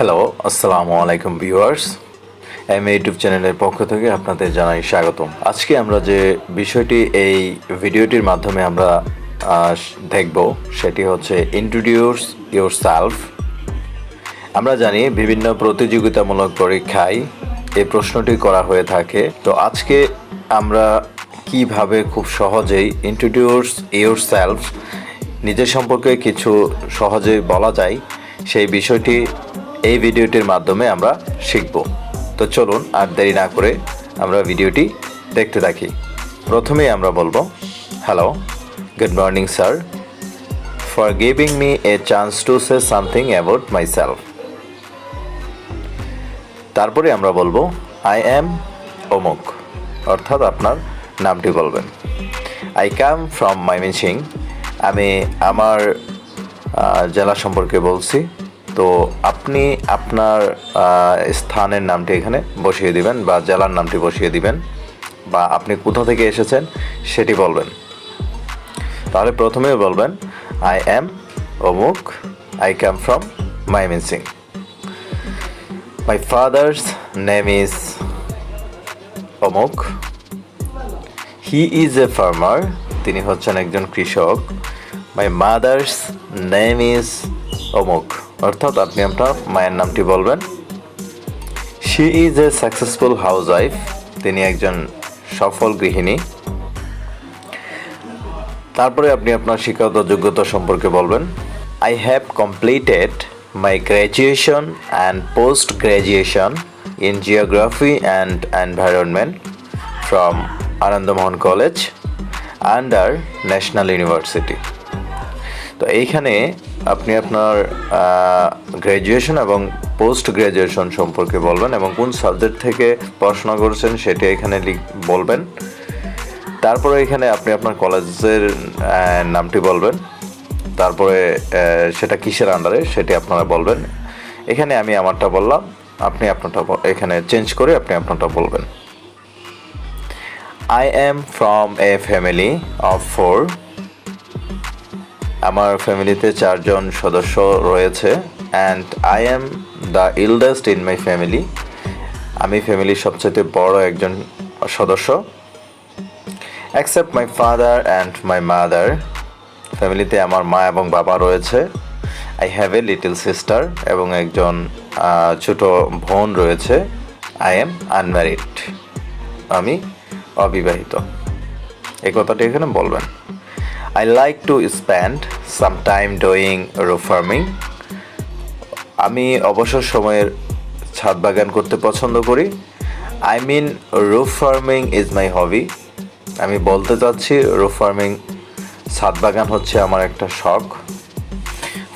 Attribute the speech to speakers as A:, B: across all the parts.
A: Hello আসসালামু আলাইকুম viewers M YouTube চ্যানেলের পক্ষ থেকে আপনাদের জানাই স্বাগতম। আজকে আমরা যে বিষয়টি, এই ভিডিওটির মাধ্যমে আমরা দেখব, সেটি হচ্ছে ইন্ট্রোডিউস ইউর সেলফ আমরা জানি, বিভিন্ন প্রতিযোগিতামূলক পরীক্ষায় এই প্রশ্নটি করা হয়ে থাকে। তো আজকে আমরা কীভাবে খুব সহজেই ইন্ট্রোডিউস ইউর সেলফ নিজের সম্পর্কে কিছু সহজেই বলা যায়, সেই বিষয়টি এই ভিডিওটির মাধ্যমে আমরা শিখব। তো চলুন আর দেরি না করে আমরা ভিডিওটি দেখতে থাকি। প্রথমেই আমরা বলব hello good morning sir for giving me a chance to say something about myself তারপরে আমরা বলব আই অ্যাম অমুক, অর্থাৎ আপনার নামটি বলবেন। আই কাম ফ্রম মাইমিনসিং আমি আমার জেলা সম্পর্কে বলছি। তো আপনি আপনার স্থানের নামটি এখানে বসিয়ে দিবেন বা জেলার নামটি বসিয়ে দিবেন বা আপনি কোথা থেকে এসেছেন সেটি বলবেন। তাহলে প্রথমে বলবেন আই অ্যাম অমুক I come from Mymensingh my father's name is অমুক হি ইজ এ ফার্মার তিনি হচ্ছেন একজন কৃষক। মাই মাদার্স নেম ইজ অমুক অর্থাৎ আপনি আপনার মায়ের নামটি বলবেন। She is a successful housewife তিনি একজন সফল গৃহিণী। তারপরে আপনি আপনার শিক্ষাগত যোগ্যতা সম্পর্কে বলবেন। I have completed my graduation and post graduation in geography and environment from Anandamohan college under national university তো এইখানে আপনি আপনার গ্র্যাজুয়েশন এবং পোস্ট গ্র্যাজুয়েশন সম্পর্কে বলবেন এবং কোন সাবজেক্ট থেকে পড়াশোনা করেছেন সেটি এখানে বলবেন। তারপরে এখানে আপনি আপনার কলেজের নামটি বলবেন। তারপরে সেটা কিসের আন্ডারে সেটি আপনারা বলবেন। এখানে আমি আমারটা বললাম, আপনি আপনারটা এখানে চেঞ্জ করে আপনি আপনারটা বলবেন। I am from a family of four আমার ফ্যামিলিতে চারজন সদস্য রয়েছে and I am the eldest in my family আমি ফ্যামিলির সবচেয়ে বড় একজন সদস্য accept my father and my mother ফ্যামিলিতে আমার মা এবং বাবা রয়েছে। I have a little sister এবং একজন ছোট বোন রয়েছে। আই এম আনম্যারিড আমি অবিবাহিত। এই কথাটি এখানে বলবেন। I like to spend some time doing roof farming আমি অবসর সময়ের ছাদ বাগান করতে পছন্দ করি। I mean roof farming is my hobby আমি বলতে চাচ্ছি রুফ ফার্মিং ছাদ বাগান হচ্ছে আমার একটা শখ।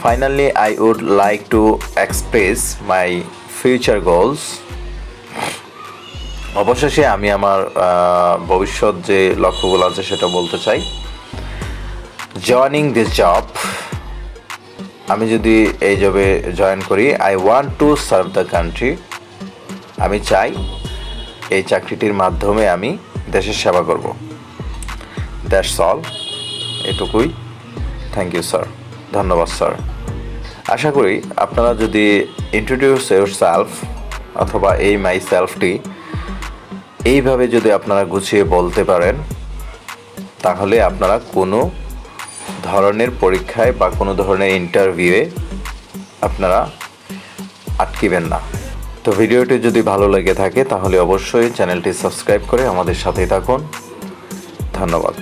A: Finally I would like to express my future goals অবশেষে আমি আমার ভবিষ্যৎ যে লক্ষ্যগুলো আছে সেটা বলতে চাই। জয়নিং দিস জব আমি যদি এই জবে জয়েন করি I want to serve the country আমি চাই এই চাকরিটির মাধ্যমে আমি দেশের সেবা করব। দ্যাটস অল এটুকুই। থ্যাংক ইউ স্যার ধন্যবাদ স্যার আশা করি আপনারা যদি ইন্ট্রোডিউস ইউর সেলফ অথবা এই মাই সেলফটি এইভাবে যদি আপনারা গুছিয়ে বলতে পারেন, তাহলে আপনারা কোনো ধরনের পরীক্ষায় বা কোনো ধরনের ইন্টারভিউয়ে আপনারা আটকিবেন না। তো ভিডিওটি যদি ভালো লেগে থাকে তাহলে অবশ্যই চ্যানেলটি সাবস্ক্রাইব করে আমাদের সাথেই থাকুন। ধন্যবাদ।